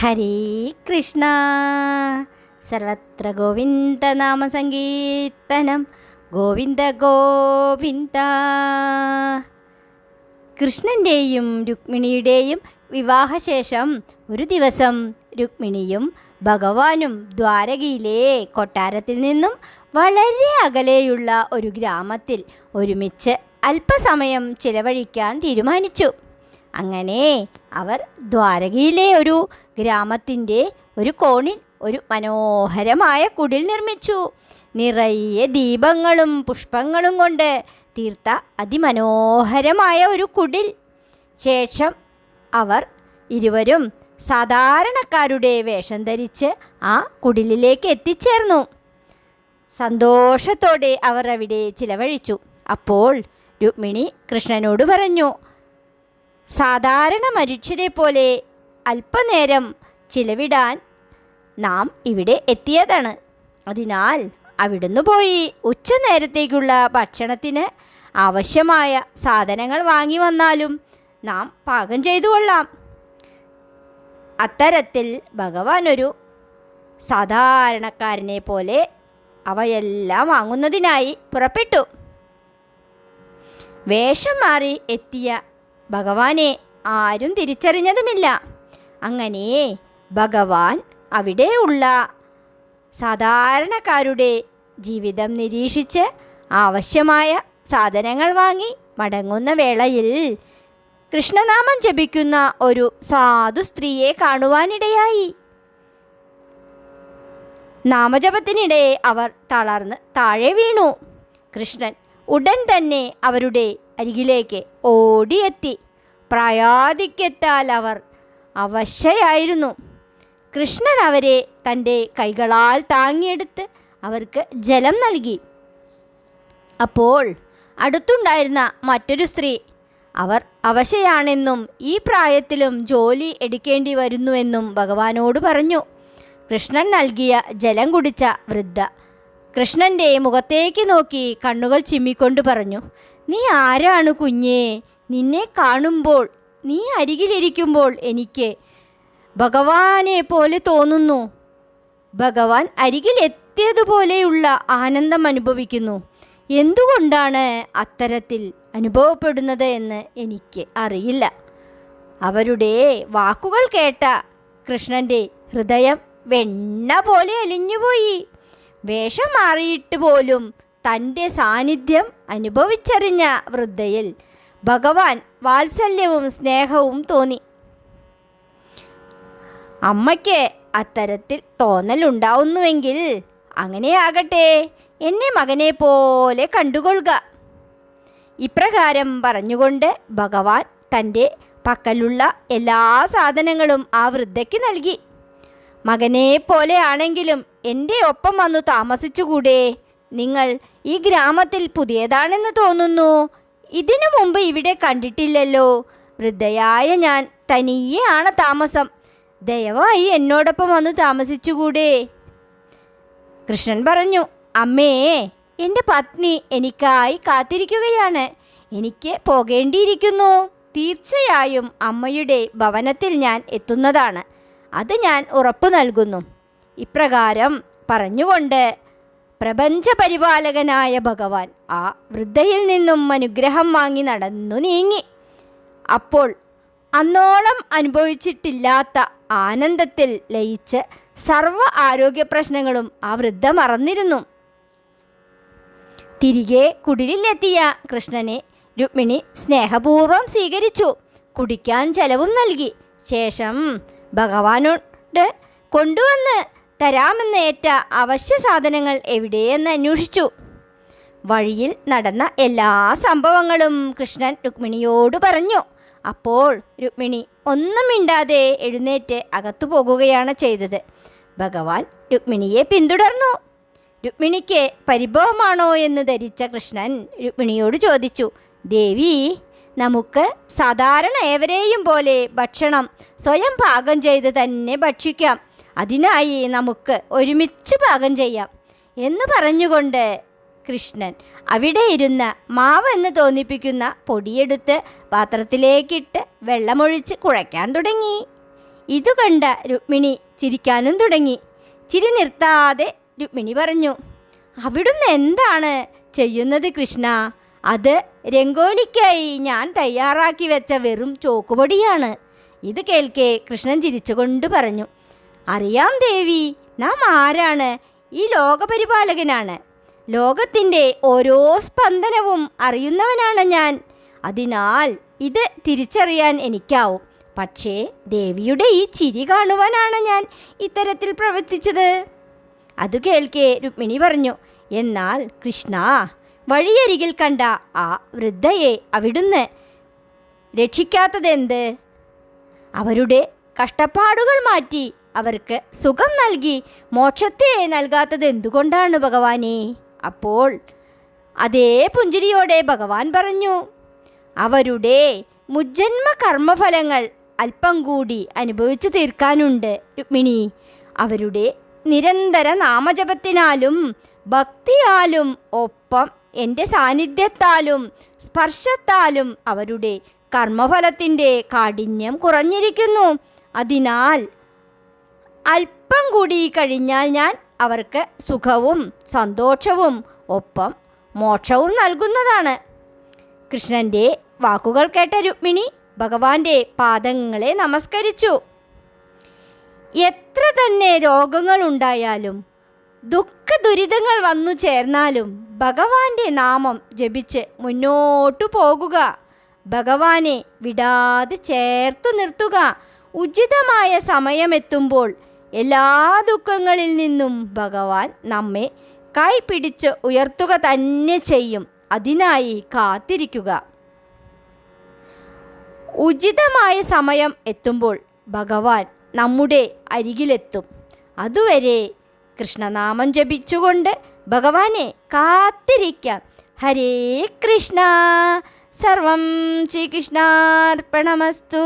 ഹരേ കൃഷ്ണ. സർവത്ര ഗോവിന്ദ നാമ സങ്കീർത്തനം ഗോവിന്ദ ഗോവിന്ദ. കൃഷ്ണന്റെയും രുക്മിണിയുടെയും വിവാഹശേഷം ഒരു ദിവസം രുക്മിണിയും ഭഗവാനും ദ്വാരകയിലെ കൊട്ടാരത്തിൽ നിന്നും വളരെ അകലെയുള്ള ഒരു ഗ്രാമത്തിൽ ഒരുമിച്ച് അല്പസമയം ചിലവഴിക്കാൻ തീരുമാനിച്ചു. അങ്ങനെ അവർ ദ്വാരകയിലെ ഒരു ഗ്രാമത്തിന്റെ ഒരു കോണിൽ ഒരു മനോഹരമായ കുടിൽ നിർമ്മിച്ചു. നിറയെ ദീപങ്ങളും പുഷ്പങ്ങളും കൊണ്ട് തീർത്ത അതിമനോഹരമായ ഒരു കുടിൽ. ശേഷം അവർ ഇരുവരും സാധാരണക്കാരുടെ വേഷം ധരിച്ച് ആ കുടിലിലേക്ക് എത്തിച്ചേർന്നു. സന്തോഷത്തോടെ അവർ അവിടെ ചിലവഴിച്ചു. അപ്പോൾ രുക്മിണി കൃഷ്ണനോട് പറഞ്ഞു സാധാരണ മനുഷ്യരെ പോലെ അല്പനേരം ചിലവിടാൻ നാം ഇവിടെ എത്തിയതാണ്. അതിനാൽ അവിടുന്ന് പോയി ഉച്ചനേരത്തേക്കുള്ള ഭക്ഷണത്തിന് ആവശ്യമായ സാധനങ്ങൾ വാങ്ങി വന്നാലും നാം പാകം ചെയ്തു കൊള്ളാം. അത്തരത്തിൽ ഭഗവാൻ ഒരു സാധാരണക്കാരനെ പോലെ അവയെല്ലാം വാങ്ങുന്നതിനായി പുറപ്പെട്ടു. വേഷം മാറി എത്തിയ ഭഗവാനെ ആരും തിരിച്ചറിഞ്ഞതുമില്ല. അങ്ങനെ ഭഗവാൻ അവിടെയുള്ള സാധാരണക്കാരുടെ ജീവിതം നിരീക്ഷിച്ച് ആവശ്യമായ സാധനങ്ങൾ വാങ്ങി മടങ്ങുന്ന വേളയിൽ കൃഷ്ണനാമം ജപിക്കുന്ന ഒരു സാധു സ്ത്രീയെ കാണുവാനിടയായി. നാമജപത്തിനിടെ അവർ തളർന്ന് താഴെ വീണു. കൃഷ്ണൻ ഉടൻ തന്നെ അവരുടെ അരികിലേക്ക് ഓടിയെത്തി. പ്രായാധിക്യത്താൽ അവർ അവശയായിരുന്നു. കൃഷ്ണൻ അവരെ തന്റെ കൈകളാൽ താങ്ങിയെടുത്ത് അവർക്ക് ജലം നൽകി. അപ്പോൾ അടുത്തുണ്ടായിരുന്ന മറ്റൊരു സ്ത്രീ അവർ അവശയാണെന്നും ഈ പ്രായത്തിലും ജോലി എടുക്കേണ്ടി വരുന്നുവെന്നും ഭഗവാനോട് പറഞ്ഞു. കൃഷ്ണൻ നൽകിയ ജലം കുടിച്ച വൃദ്ധ കൃഷ്ണന്റെ മുഖത്തേക്ക് നോക്കി കണ്ണുകൾ ചിമ്മിക്കൊണ്ട് പറഞ്ഞു നീ ആരാണ് കുഞ്ഞേ? നിന്നെ കാണുമ്പോൾ നീ അരികിലിരിക്കുമ്പോൾ എനിക്ക് ഭഗവാനെ പോലെ തോന്നുന്നു. ഭഗവാൻ അരികിലെത്തിയതുപോലെയുള്ള ആനന്ദം അനുഭവിക്കുന്നു. എന്തുകൊണ്ടാണ് അത്തരത്തിൽ അനുഭവപ്പെടുന്നത് എന്ന് എനിക്ക് അറിയില്ല. അവരുടെ വാക്കുകൾ കേട്ട കൃഷ്ണന്റെ ഹൃദയം വെണ്ണ പോലെ അലിഞ്ഞുപോയി വേഷം മാറിയിട്ട് പോലും തന്റെ സാന്നിധ്യം അനുഭവിച്ചറിഞ്ഞ വൃദ്ധയിൽ ഭഗവാൻ വാത്സല്യവും സ്നേഹവും തോന്നി. അമ്മയ്ക്ക് അത്തരത്തിൽ തോന്നലുണ്ടാവുന്നുവെങ്കിൽ അങ്ങനെയാകട്ടെ എന്നെ മകനെ പോലെ കണ്ടുകൊള്ളുക. ഇപ്രകാരം പറഞ്ഞുകൊണ്ട് ഭഗവാൻ തന്റെ പക്കലുള്ള എല്ലാ സാധനങ്ങളും ആ വൃദ്ധയ്ക്ക് നൽകി. മകനെ പോലെയാണെങ്കിലും എന്റെ ഒപ്പം വന്നു താമസിച്ചുകൂടെ? നിങ്ങൾ ഈ ഗ്രാമത്തിൽ പുതിയതാണെന്ന് തോന്നുന്നു. ഇതിനു മുമ്പ് ഇവിടെ കണ്ടിട്ടില്ലല്ലോ. വൃദ്ധയായ ഞാൻ തനിയെയാണ് താമസം. ദയവായി എന്നോടൊപ്പം വന്നു താമസിച്ചുകൂടെ. കൃഷ്ണൻ പറഞ്ഞു അമ്മേ എന്റെ പത്നി എനിക്കായി കാത്തിരിക്കുകയാണ്. എനിക്ക് പോകേണ്ടിയിരിക്കുന്നു. തീർച്ചയായും അമ്മയുടെ ഭവനത്തിൽ ഞാൻ എത്തുന്നതാണ്. അത് ഞാൻ ഉറപ്പു നൽകുന്നു. ഇപ്രകാരം പറഞ്ഞുകൊണ്ട് പ്രപഞ്ചപരിപാലകനായ ഭഗവാൻ ആ വൃദ്ധയിൽ നിന്നും അനുഗ്രഹം വാങ്ങി നടന്നു നീങ്ങി. അപ്പോൾ അന്നോളം അനുഭവിച്ചിട്ടില്ലാത്ത ആനന്ദത്തിൽ ലയിച്ച് സർവ ആരോഗ്യ പ്രശ്നങ്ങളും ആ വൃദ്ധ മറന്നിരുന്നു. തിരികെ കുടിലിലെത്തിയ കൃഷ്ണനെ രുക്മിണി സ്നേഹപൂർവം സ്വീകരിച്ചു. കുടിക്കാൻ ചെലവും നൽകി. ശേഷം ഭഗവാനോട് കൊണ്ടുവന്ന് തരാമെന്ന് ഏറ്റ അവശ്യ സാധനങ്ങൾ എവിടെയെന്ന് അന്വേഷിച്ചു. വഴിയിൽ നടന്ന എല്ലാ സംഭവങ്ങളും കൃഷ്ണൻ രുക്മിണിയോട് പറഞ്ഞു. അപ്പോൾ രുക്മിണി ഒന്നും മിണ്ടാതെ എഴുന്നേറ്റ് അകത്തു പോകുകയാണ് ചെയ്തത്. ഭഗവാൻ രുക്മിണിയെ പിന്തുടർന്നു. രുക്മിണിക്ക് പരിഭവമാണോ എന്ന് ധരിച്ച കൃഷ്ണൻ രുക്മിണിയോട് ചോദിച്ചു. ദേവി നമുക്ക് സാധാരണ ഏവരെയും പോലെ ഭക്ഷണം സ്വയം പാകം ചെയ്ത് തന്നെ ഭക്ഷിക്കാം. അതിനായി നമുക്ക് ഒരുമിച്ച് പാകം ചെയ്യാം എന്ന് പറഞ്ഞുകൊണ്ട് കൃഷ്ണൻ അവിടെ ഇരുന്ന് മാവെന്ന് തോന്നിപ്പിക്കുന്ന പൊടിയെടുത്ത് പാത്രത്തിലേക്കിട്ട് വെള്ളമൊഴിച്ച് കുഴയ്ക്കാൻ തുടങ്ങി. ഇത് കണ്ട രുക്മിണി ചിരിക്കാനും തുടങ്ങി. ചിരി നിർത്താതെ രുക്മിണി പറഞ്ഞു അവിടുന്ന് എന്താണ് ചെയ്യുന്നത് കൃഷ്ണ? അത് രംഗോലിക്കായി ഞാൻ തയ്യാറാക്കി വെച്ച വെറും ചോക്കുപൊടിയാണ്. ഇത് കേൾക്കേ കൃഷ്ണൻ ചിരിച്ചുകൊണ്ട് പറഞ്ഞു അറിയാം ദേവി നാം ആരാണ്? ഈ ലോകപരിപാലകനാണ്. ലോകത്തിന്റെ ഓരോ സ്പന്ദനവും അറിയുന്നവനാണ് ഞാൻ. അതിനാൽ ഇത് തിരിച്ചറിയാൻ എനിക്കാവും. പക്ഷേ ദേവിയുടെ ഈ ചിരി കാണുവാനാണ് ഞാൻ ഇത്തരത്തിൽ പ്രവർത്തിച്ചത്. അത് കേൾക്കെ രുക്മിണി പറഞ്ഞു. എന്നാൽ കൃഷ്ണ വഴിയരികിൽ കണ്ട ആ വൃദ്ധയെ അവിടുന്ന് രക്ഷിക്കാത്തതെന്ത്? അവരുടെ കഷ്ടപ്പാടുകൾ മാറ്റി അവർക്ക് സുഖം നൽകി മോക്ഷത്തെ നൽകാത്തത് എന്തുകൊണ്ടാണ് ഭഗവാനെ? അപ്പോൾ അതേ പുഞ്ചിരിയോടെ ഭഗവാൻ പറഞ്ഞു അവരുടെ മുജ്ജന്മ കർമ്മഫലങ്ങൾ അല്പം കൂടി അനുഭവിച്ചു തീർക്കാനുണ്ട് രുക്മിണി. അവരുടെ നിരന്തര നാമജപത്തിനാലും ഭക്തിയാലും ഒപ്പം എന്റെ സാന്നിധ്യത്താലും സ്പർശത്താലും അവരുടെ കർമ്മഫലത്തിന്റെ കാഠിന്യം കുറഞ്ഞിരിക്കുന്നു. അതിനാൽ അല്പം കൂടി കഴിഞ്ഞാൽ ഞാൻ അവർക്ക് സുഖവും സന്തോഷവും ഒപ്പം മോക്ഷവും നൽകുന്നതാണ്. കൃഷ്ണന്റെ വാക്കുകൾ കേട്ട രുക്മിണി ഭഗവാന്റെ പാദങ്ങളെ നമസ്കരിച്ചു. എത്ര തന്നെ രോഗങ്ങൾ ഉണ്ടായാലും ദുഃഖ ദുരിതങ്ങൾ വന്നു ചേർന്നാലും ഭഗവാന്റെ നാമം ജപിച്ച് മുന്നോട്ടു പോകുക. ഭഗവാനെ വിടാതെ ചേർത്തു നിർത്തുക. ഉചിതമായ സമയമെത്തുമ്പോൾ എല്ലാ ദുഃഖങ്ങളിൽ നിന്നും ഭഗവാൻ നമ്മെ കൈപിടിച്ച് ഉയർത്തുക തന്നെ ചെയ്യും. അതിനായി കാത്തിരിക്കുക. ഉചിതമായ സമയം എത്തുമ്പോൾ ഭഗവാൻ നമ്മുടെ അരികിലെത്തും. അതുവരെ കൃഷ്ണനാമം ജപിച്ചുകൊണ്ട് ഭഗവാനെ കാത്തിരിക്കാം. ഹരേ കൃഷ്ണ. സർവം ശ്രീകൃഷ്ണാർപ്പണമസ്തു.